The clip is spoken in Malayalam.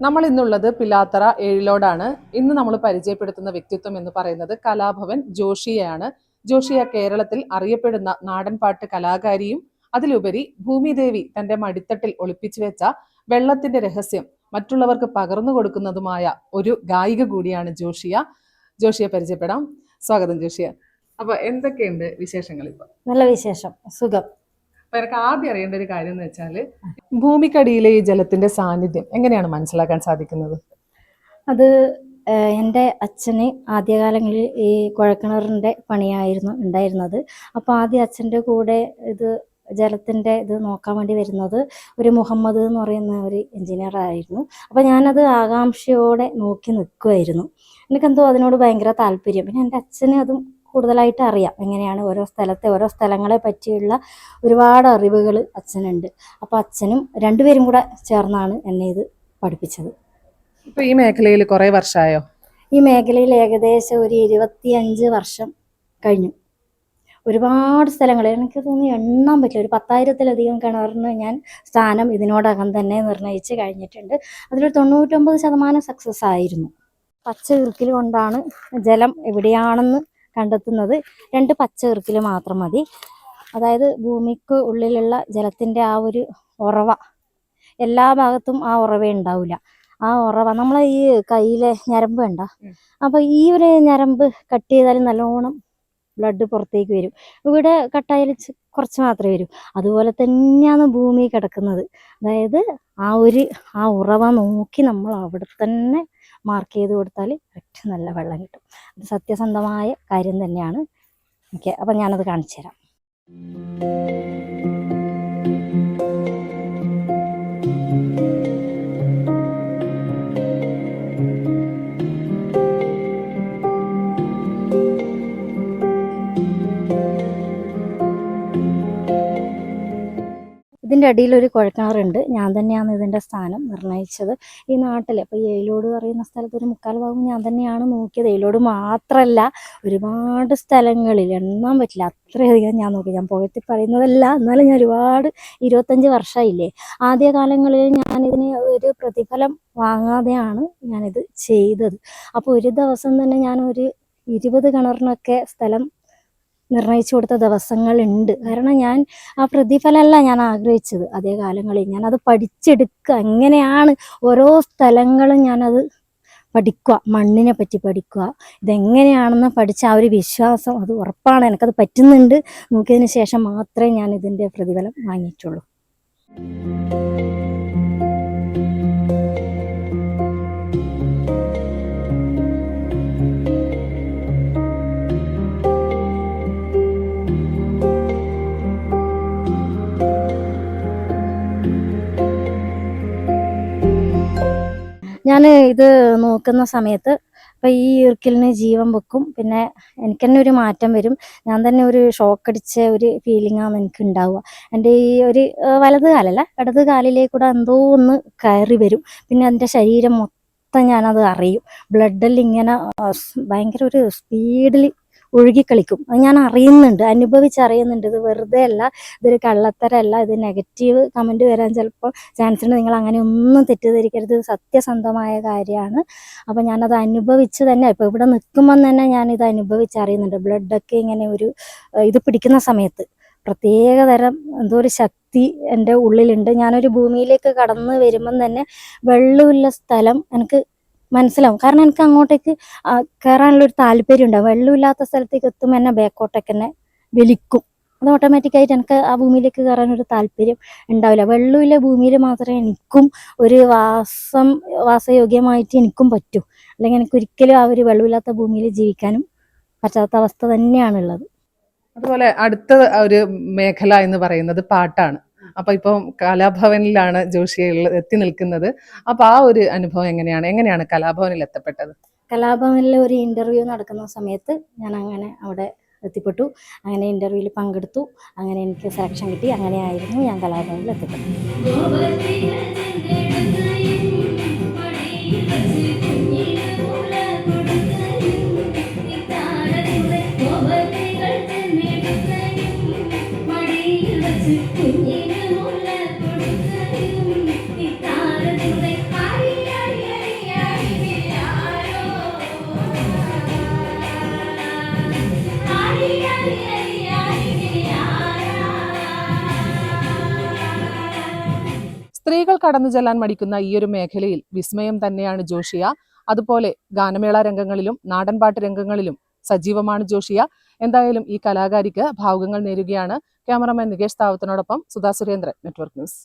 നമ്മൾ ഇന്നുള്ളത് പിലാത്തറ ഏഴിലോടാണ്. ഇന്ന് നമ്മൾ പരിചയപ്പെടുത്തുന്ന വ്യക്തിത്വം എന്ന് പറയുന്നത് കലാഭവൻ ജോഷിയാണ് ജോഷിയ കേരളത്തിൽ അറിയപ്പെടുന്ന നാടൻപാട്ട് കലാകാരിയും അതിലുപരി ഭൂമിദേവി തന്റെ മടിത്തട്ടിൽ ഒളിപ്പിച്ചു വെച്ച വെള്ളത്തിന്റെ രഹസ്യം മറ്റുള്ളവർക്ക് പകർന്നു കൊടുക്കുന്നതുമായ ഒരു ഗായിക കൂടിയാണ് ജോഷിയ. ജോഷിയെ പരിചയപ്പെടാം. സ്വാഗതം ജോഷിയ. അപ്പൊ എന്തൊക്കെയുണ്ട് വിശേഷങ്ങൾ ഇപ്പൊ നല്ല വിശേഷം. സുഖം. എനിക്ക് ആദ്യം അറിയേണ്ട ഒരു കാര്യം എന്ന് വെച്ചാൽ ഭൂമിക്കടിയിലെ ഈ ജലത്തിന്റെ സാന്നിധ്യം എങ്ങനെയാണ് മനസ്സിലാക്കാൻ സാധിക്കുന്നത്? അത് എന്റെ അച്ഛന് ആദ്യകാലങ്ങളിൽ ഈ കുഴക്കിണറിന്റെ പണിയായിരുന്നു ഉണ്ടായിരുന്നത്. അപ്പോൾ ആദ്യം അച്ഛന്റെ കൂടെ ഇത് ജലത്തിന്റെ ഇത് നോക്കാൻ വേണ്ടി വരുന്നത് ഒരു മുഹമ്മദ് എന്ന് പറയുന്ന ഒരു എഞ്ചിനീയർ ആയിരുന്നു. അപ്പോൾ ഞാനത് ആകാംക്ഷയോടെ നോക്കി നിൽക്കുമായിരുന്നു എനിക്കെന്തോ അതിനോട് ഭയങ്കര താല്പര്യം. പിന്നെ എന്റെ അച്ഛന് അതും കൂടുതലായിട്ട് അറിയാം. എങ്ങനെയാണ് ഓരോ സ്ഥലത്തെ ഓരോ സ്ഥലങ്ങളെ പറ്റിയുള്ള ഒരുപാട് അറിവുകൾ അച്ഛനുണ്ട്. അപ്പോൾ അച്ഛനും രണ്ടുപേരും കൂടെ ചേർന്നാണ് എന്നെ ഇത് പഠിപ്പിച്ചത്. ഇപ്പൊ ഈ മേഖലയിൽ കുറേ വർഷമായോ ഈ മേഖലയിൽ ഏകദേശം ഒരു ഇരുപത്തിയഞ്ച് വർഷം കഴിഞ്ഞു. ഒരുപാട് സ്ഥലങ്ങൾ എനിക്ക് തോന്നി എണ്ണാൻ പറ്റില്ല. ഒരു പത്തായിരത്തിലധികം കിണറിന് ഞാൻ സ്ഥാനം ഇതിനോടകം തന്നെ നിർണയിച്ച് കഴിഞ്ഞിട്ടുണ്ട്. അതിലൊരു തൊണ്ണൂറ്റൊമ്പത് ശതമാനം സക്സസ് ആയിരുന്നു. പച്ച ഇറുക്കിൽ കൊണ്ടാണ് ജലം എവിടെയാണെന്ന് കണ്ടെത്തുന്നത് രണ്ട് പച്ച ഇറുക്കിൽ മാത്രം മതി. അതായത് ഭൂമിക്ക് ഉള്ളിലുള്ള ജലത്തിന്റെ ആ ഒരു ഉറവ എല്ലാ ഭാഗത്തും ആ ഉറവ ഉണ്ടാവില്ല ആ ഉറവ നമ്മളെ ഈ കയ്യിലെ ഞരമ്പ് വേണ്ട അപ്പോൾ അപ്പൊ ഈ ഒരു ഞരമ്പ് കട്ട് ചെയ്താൽ നല്ലോണം ബ്ലഡ് പുറത്തേക്ക് വരും. ഇവിടെ കട്ടായാൽ കുറച്ച് മാത്രമേ വരൂ. അതുപോലെ തന്നെയാണ് ഭൂമി കിടക്കുന്നത്. അതായത് ആ ഒരു ആ ഉറവ നോക്കി നമ്മൾ അവിടെ തന്നെ മാർക്ക് ചെയ്ത് കൊടുത്താൽ കറക്റ്റ് നല്ല വെള്ളം കിട്ടും. അത് സത്യസന്ധമായ കാര്യം തന്നെയാണ്. ഓക്കെ അപ്പം ഞാനത് കാണിച്ചു തരാം ഇതിന്റെ അടിയിൽ ഒരു കുഴക്കിണറുണ്ട് ഞാൻ തന്നെയാണ് ഇതിന്റെ സ്ഥാനം നിർണയിച്ചത് ഈ നാട്ടിൽ ഇപ്പോൾ ഏലോട് പറയുന്ന സ്ഥലത്ത് ഒരു മുക്കാൽ ഭാഗം ഞാൻ തന്നെയാണ് നോക്കിയത്. ഏലോട് മാത്രമല്ല ഒരുപാട് സ്ഥലങ്ങളിൽ എണ്ണാൻ പറ്റില്ല. അത്രയധികം ഞാൻ നോക്കി. ഞാൻ പുകഴ്ത്തി പറയുന്നതല്ല എന്നാലും ഞാൻ ഒരുപാട് ഇരുപത്തഞ്ച് വർഷമായില്ലേ ആദ്യ കാലങ്ങളിൽ ഞാനിതിന് ഒരു പ്രതിഫലം വാങ്ങാതെയാണ് ഞാനിത് ചെയ്തത്. അപ്പോൾ ഒരു ദിവസം തന്നെ ഞാൻ ഒരു ഇരുപത് കിണറിനൊക്കെ സ്ഥലം നിർണയിച്ചു കൊടുത്ത ദിവസങ്ങളുണ്ട്. കാരണം ഞാൻ ആ പ്രതിഫലമല്ല ഞാൻ ആഗ്രഹിച്ചത് അതേ കാലങ്ങളിൽ. ഞാൻ അത് പഠിച്ചെടുക്കുക എങ്ങനെയാണ് ഓരോ സ്ഥലങ്ങളും ഞാനത് പഠിക്കുക. മണ്ണിനെ പറ്റി പഠിക്കുക. ഇതെങ്ങനെയാണെന്ന് പഠിച്ച ആ ഒരു വിശ്വാസം അത് ഉറപ്പാണ്. എനിക്കത് പറ്റുന്നുണ്ട്. നോക്കിയതിന് ശേഷം മാത്രമേ ഞാൻ ഇതിന്റെ പ്രതിഫലം വാങ്ങിയിട്ടുള്ളൂ. ഞാൻ ഇത് നോക്കുന്ന സമയത്ത് അപ്പം ഈ ഇർക്കിലിന് ജീവൻ വെക്കും. പിന്നെ എനിക്ക് തന്നെ ഒരു മാറ്റം വരും. ഞാൻ തന്നെ ഒരു ഷോക്ക് അടിച്ച ഒരു ഫീലിംഗ് ആണ് എനിക്ക് ഉണ്ടാവുക എന്റെ ഈ ഒരു വലത് കാലല്ല ഇടത് കാലിലേക്കൂടെ എന്തോ ഒന്ന് കയറി വരും. പിന്നെ എന്റെ ശരീരം മൊത്തം ഞാനത് അറിയും. ബ്ലഡിൽ ഇങ്ങനെ ഭയങ്കര ഒരു സ്പീഡിൽ ഒഴുകിക്കളിക്കും. അത് ഞാൻ അറിയുന്നുണ്ട്. അനുഭവിച്ചറിയുന്നുണ്ട് ഇത് വെറുതെ അല്ല ഇതൊരു കള്ളത്തരല്ല ഇത് നെഗറ്റീവ് കമന്റ് വരാൻ ചിലപ്പോൾ ചാൻസ് ഉണ്ട്. നിങ്ങൾ അങ്ങനെ ഒന്നും തെറ്റിദ്ധരിക്കരുത്. ഇത് സത്യസന്ധമായ കാര്യമാണ്. അപ്പം ഞാനത് അനുഭവിച്ച് തന്നെ ഇപ്പോൾ ഇവിടെ നിൽക്കുമ്പം തന്നെ ഞാനിത് അനുഭവിച്ചറിയുന്നുണ്ട് ബ്ലഡൊക്കെ ഇങ്ങനെ ഒരു ഇത് പിടിക്കുന്ന സമയത്ത് പ്രത്യേക തരം എന്തോ ഒരു ശക്തി എന്റെ ഉള്ളിലുണ്ട്. ഞാനൊരു ഭൂമിയിലേക്ക് കടന്നു വരുമ്പം തന്നെ വെള്ളമുള്ള സ്ഥലം എനിക്ക് മനസ്സിലാവും. കാരണം എനിക്ക് അങ്ങോട്ടേക്ക് കയറാനുള്ള ഒരു താല്പര്യം ഉണ്ടാവും. വെള്ളമില്ലാത്ത സ്ഥലത്തേക്ക് എത്തുമ്പോൾ എന്നെ ബാക്കോട്ടേക്ക് തന്നെ വലിക്കും അത് ഓട്ടോമാറ്റിക്കായിട്ട് എനിക്ക് ആ ഭൂമിയിലേക്ക് കയറാൻ ഒരു താല്പര്യം ഉണ്ടാവില്ല. വെള്ളമില്ല ഭൂമിയിൽ മാത്രമേ എനിക്കും ഒരു വാസം വാസയോഗ്യമായിട്ട് എനിക്കും പറ്റൂ. അല്ലെങ്കിൽ എനിക്ക് ഒരിക്കലും ആ ഒരു വെള്ളമില്ലാത്ത ഭൂമിയിൽ ജീവിക്കാനും പറ്റാത്ത അവസ്ഥ തന്നെയാണുള്ളത്. അതുപോലെ അടുത്ത ഒരു മേഖല എന്ന് പറയുന്നത് പാട്ടാണ്. അപ്പൊ ഇപ്പം കലാഭവനിലാണ് ജോഷി ഉള്ള- എത്തി നിൽക്കുന്നത്. അപ്പൊ ആ ഒരു അനുഭവം എങ്ങനെയാണ്? എങ്ങനെയാണ് കലാഭവനിൽ എത്തപ്പെട്ടത്? കലാഭവനിലെ ഒരു ഇന്റർവ്യൂ നടക്കുന്ന സമയത്ത് ഞാൻ അങ്ങനെ അവിടെ എത്തിപ്പെട്ടു. അങ്ങനെ ഇന്റർവ്യൂവിൽ പങ്കെടുത്തു. അങ്ങനെ എനിക്ക് സെലക്ഷൻ കിട്ടി. അങ്ങനെയായിരുന്നു ഞാൻ കലാഭവനിൽ എത്തിപ്പെട്ടത്. കടന്നു ചെല്ലാൻ മടിക്കുന്ന ഈ ഒരു മേഖലയിൽ വിസ്മയം തന്നെയാണ് ജോഷിയ. അതുപോലെ ഗാനമേള രംഗങ്ങളിലും നാടൻപാട്ട് രംഗങ്ങളിലും സജീവമാണ് ജോഷിയ. എന്തായാലും ഈ കലാകാരിക്ക് ഭാവുകങ്ങൾ നേരുകയാണ്. ക്യാമറമാൻ നികേഷ് താവത്തിനോടൊപ്പം സുധാ സുരേന്ദ്രൻ നെറ്റ്വർക്ക് ന്യൂസ്.